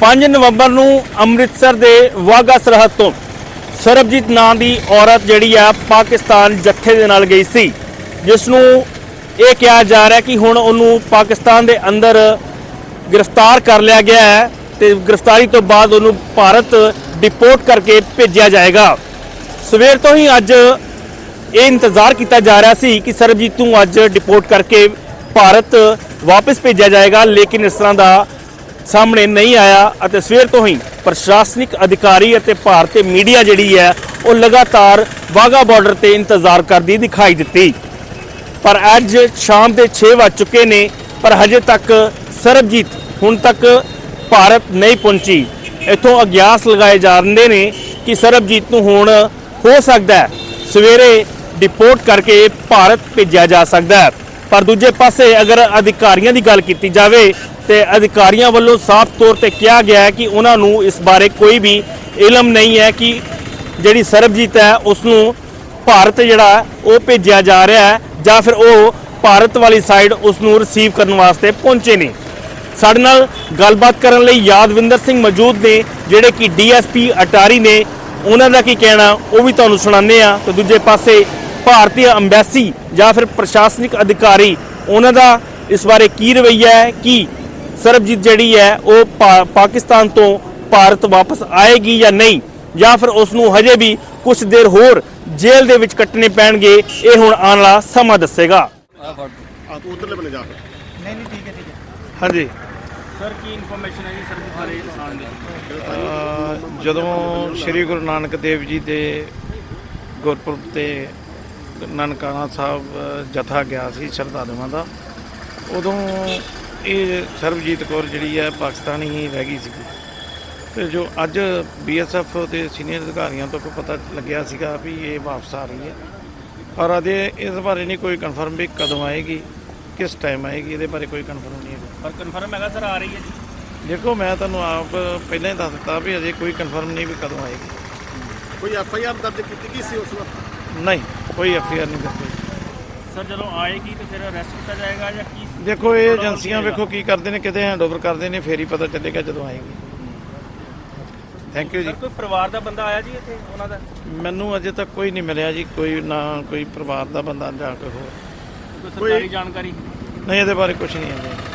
5 ਨਵੰਬਰ ਨੂੰ ਅੰਮ੍ਰਿਤਸਰ ਦੇ ਵਾਹਗਾ ਸਰਹੱਦ ਤੋਂ ਸਰਬਜੀਤ ਨਾਂ ਦੀ ਔਰਤ ਜਿਹੜੀ ਆ ਪਾਕਿਸਤਾਨ ਜੱਥੇ ਦੇ ਨਾਲ ਗਈ ਸੀ, ਜਿਸ ਨੂੰ ਇਹ ਕਿਹਾ ਜਾ ਰਿਹਾ ਕਿ ਹੁਣ ਉਹਨੂੰ ਪਾਕਿਸਤਾਨ ਦੇ ਅੰਦਰ ਗ੍ਰਿਫਤਾਰ ਕਰ ਲਿਆ ਗਿਆ ਹੈ ਤੇ ਗ੍ਰਿਫਤਾਰੀ ਤੋਂ ਬਾਅਦ ਉਹਨੂੰ ਭਾਰਤ ਡਿਪੋਰਟ ਕਰਕੇ ਭੇਜਿਆ ਜਾਏਗਾ। ਸਵੇਰ ਤੋਂ ਹੀ ਅੱਜ ਇਹ ਇੰਤਜ਼ਾਰ ਕੀਤਾ ਜਾ ਰਿਹਾ ਸੀ ਕਿ ਸਰਬਜੀਤ ਨੂੰ ਅੱਜ ਡਿਪੋਰਟ ਕਰਕੇ ਭਾਰਤ ਵਾਪਸ ਭੇਜਿਆ ਜਾਏਗਾ, ਲੇਕਿਨ ਇਸ ਤਰ੍ਹਾਂ ਦਾ ਸਾਹਮਣੇ ਨਹੀਂ ਆਇਆ ਅਤੇ ਸਵੇਰ ਤੋਂ ਹੀ ਪ੍ਰਸ਼ਾਸਨਿਕ ਅਧਿਕਾਰੀ ਅਤੇ ਭਾਰਤੀ ਮੀਡੀਆ ਜਿਹੜੀ ਹੈ, ਉਹ ਲਗਾਤਾਰ ਵਾਗਾ ਬਾਰਡਰ ਤੇ ਇੰਤਜ਼ਾਰ ਕਰਦੀ ਦਿਖਾਈ ਦਿੱਤੀ। ਪਰ ਅੱਜ ਸ਼ਾਮ ਦੇ 6 ਵੱਜ ਚੁੱਕੇ ਨੇ, ਪਰ ਹਜੇ ਤੱਕ ਸਰਬਜੀਤ ਹੁਣ ਤੱਕ ਭਾਰਤ ਨਹੀਂ ਪਹੁੰਚੀ। ਇੱਥੋਂ ਅਗਿਆਸ ਲਗਾਏ ਜਾਂਦੇ ਨੇ ਕਿ ਸਰਬਜੀਤ ਨੂੰ ਹੁਣ ਹੋ ਸਕਦਾ ਸਵੇਰੇ ਡਿਪੋਰਟ ਕਰਕੇ ਭਾਰਤ ਭੇਜਿਆ ਜਾ ਸਕਦਾ ਪਰ ਦੂਜੇ ਪਾਸੇ ਅਗਰ ਅਧਿਕਾਰੀਆਂ ਦੀ ਗੱਲ ਕੀਤੀ ਜਾਵੇ ਤੇ ਅਧਿਕਾਰੀਆਂ ਵੱਲੋਂ ਸਾਫ਼ ਤੌਰ ਤੇ ਕਿਹਾ ਗਿਆ ਹੈ ਕਿ ਉਹਨਾਂ ਨੂੰ ਇਸ ਬਾਰੇ ਕੋਈ ਵੀ ਇਲਮ ਨਹੀਂ ਹੈ ਕਿ ਜਿਹੜੀ ਸਰਬਜੀਤ ਹੈ ਉਸ ਨੂੰ ਭਾਰਤ ਜਿਹੜਾ ਉਹ ਭੇਜਿਆ ਜਾ ਰਿਹਾ ਹੈ ਜਾਂ ਫਿਰ ਉਹ ਭਾਰਤ ਵਾਲੀ ਸਾਈਡ ਉਸ ਨੂੰ ਰਿਸੀਵ ਕਰਨ ਵਾਸਤੇ ਪਹੁੰਚੇ ਨੇ। ਸਾਡੇ ਨਾਲ ਗੱਲਬਾਤ ਕਰਨ ਲਈ ਯਾਦਵਿੰਦਰ ਸਿੰਘ ਮੌਜੂਦ ਨੇ, ਜਿਹੜੇ ਕਿ ਡੀਐਸਪੀ ਅਟਾਰੀ ਨੇ। ਉਹਨਾਂ ਦਾ ਕੀ ਕਹਿਣਾ, ਉਹ ਵੀ ਤੁਹਾਨੂੰ ਸੁਣਾਉਂਦੇ ਆ ਤੇ ਦੂਜੇ ਪਾਸੇ ਭਾਰਤੀ ਅੰਬੈਸੀ ਜਾਂ ਫਿਰ ਪ੍ਰਸ਼ਾਸਨਿਕ ਅਧਿਕਾਰੀ, ਉਹਨਾਂ ਦਾ ਇਸ ਬਾਰੇ ਕੀ ਰਵੱਈਆ ਹੈ ਕਿ ਸਰਬਜੀਤ ਜਿਹੜੀ ਹੈ ਉਹ ਪਾ- ਪਾਕਿਸਤਾਨ ਤੋਂ ਭਾਰਤ ਵਾਪਸ ਆਏਗੀ ਜਾਂ ਨਹੀਂ? ਜਾਂ ਫਿਰ ਉਸ ਨੂੰ ਹਜੇ ਵੀ ਕੁਝ ਦੇਰ ਹੋਰ ਜੇਲ੍ਹ ਦੇ ਵਿੱਚ ਕੱਟਣੇ ਪੈਣਗੇ? ਇਹ ਹੁਣ ਆਉਣ ਵਾਲਾ ਸਮਾਂ ਦੱਸੇਗਾ। ਆਪ ਉਧਰਲੇ ਬਨੇ ਜਾ ਨਹੀਂ ਨਹੀਂ ਠੀਕ ਹੈ ਠੀਕ ਹੈ। ਹਾਂਜੀ। ਸਰ ਕੀ ਇਨਫੋਰਮੇਸ਼ਨ ਹੈ ਜੀ ਸਰਬਜੀਤ ਬਾਰੇ ਆਉਣ ਦੀ? ਅਹ ਜਦੋਂ ਸ੍ਰੀ ਗੁਰੂ ਨਾਨਕ ਦੇਵ ਜੀ ਦੇ ਗੁਰਪੁਰਬ ਤੇ ਨਨਕਾਣਾ ਸਾਹਿਬ ਜਥਾ ਗਿਆ ਸੀ ਸ਼ਰਧਾਲੂਆਂ ਦਾ ਉਦੋਂ ਇਹ ਸਰਬਜੀਤ ਕੌਰ ਜਿਹੜੀ ਹੈ ਪਾਕਿਸਤਾਨੀ ਹੀ ਰਹਿ ਗਈ ਸੀਗੀ। ਤੇ ਜੋ ਅੱਜ ਬੀਐਸਐਫ ਦੇ ਸੀਨੀਅਰ ਅਧਿਕਾਰੀਆਂ ਤੋਂ ਪਤਾ ਲੱਗਿਆ ਸੀਗਾ ਵੀ ਇਹ ਵਾਪਸ ਆ ਰਹੀ ਹੈ। ਪਰ ਅਜੇ ਇਸ ਬਾਰੇ ਨਹੀਂ ਕੋਈ ਕਨਫਰਮ ਵੀ ਕਦੋਂ ਆਏਗੀ ਕਿਸ ਟਾਈਮ ਆਏਗੀ ਇਹਦੇ ਬਾਰੇ ਕੋਈ ਕਨਫਰਮ ਨਹੀਂ ਹੈ ਪਰ ਕਨਫਰਮ ਹੈਗਾ ਸਰ ਆ ਰਹੀ ਹੈ ਜੀ। ਦੇਖੋ ਮੈਂ ਤੁਹਾਨੂੰ ਆਪ ਪਹਿਲਾਂ ਹੀ ਦੱਸ ਦਿੱਤਾ ਵੀ ਅਜੇ ਕੋਈ ਕਨਫਰਮ ਨਹੀਂ ਵੀ ਕਦੋਂ ਆਏਗੀ। ਕੋਈ ਐਫ ਆਈ ਆਰ ਦਰਜ ਕੀਤੀ ਗਈ ਸੀ ਉਸ ਵਕਤ? ਨਹੀਂ ਕੋਈ ਐਫਆਈਆਰ ਨਹੀਂ ਦਿੱਤੀ ਸਰ ਜਦੋਂ ਆਏਗੀ ਤਾਂ ਫਿਰ ਅਰੈਸਟ ਕੀਤਾ ਜਾਏਗਾ ਜਾਂ ਕੀ ਦੇਖੋ ਇਹ ਏਜੰਸੀਆਂ ਵੇਖੋ ਕੀ ਕਰਦੇ ਨੇ ਕਿਤੇ ਹੈਂਡਓਵਰ ਕਰਦੇ ਨੇ ਫੇਰ ਹੀ ਪਤਾ ਚੱਲੇਗਾ ਜਦੋਂ ਆਏਗੀ। ਥੈਂਕ ਯੂ ਜੀ। ਕੋਈ ਪਰਿਵਾਰ ਦਾ ਬੰਦਾ ਆਇਆ ਜੀ ਇੱਥੇ ਉਹਨਾਂ ਦਾ? ਮੈਨੂੰ ਅਜੇ ਤੱਕ ਕੋਈ ਨਹੀਂ ਮਿਲਿਆ ਜੀ ਕੋਈ ਨਾ ਕੋਈ ਪਰਿਵਾਰ ਦਾ ਬੰਦਾ ਜਾਂ ਕੋਈ ਹੋਰ। ਕੋਈ ਸਰਕਾਰੀ ਜਾਣਕਾਰੀ? ਨਹੀਂ ਇਹਦੇ ਬਾਰੇ ਕੁਝ ਨਹੀਂ ਹੈ ਜੀ।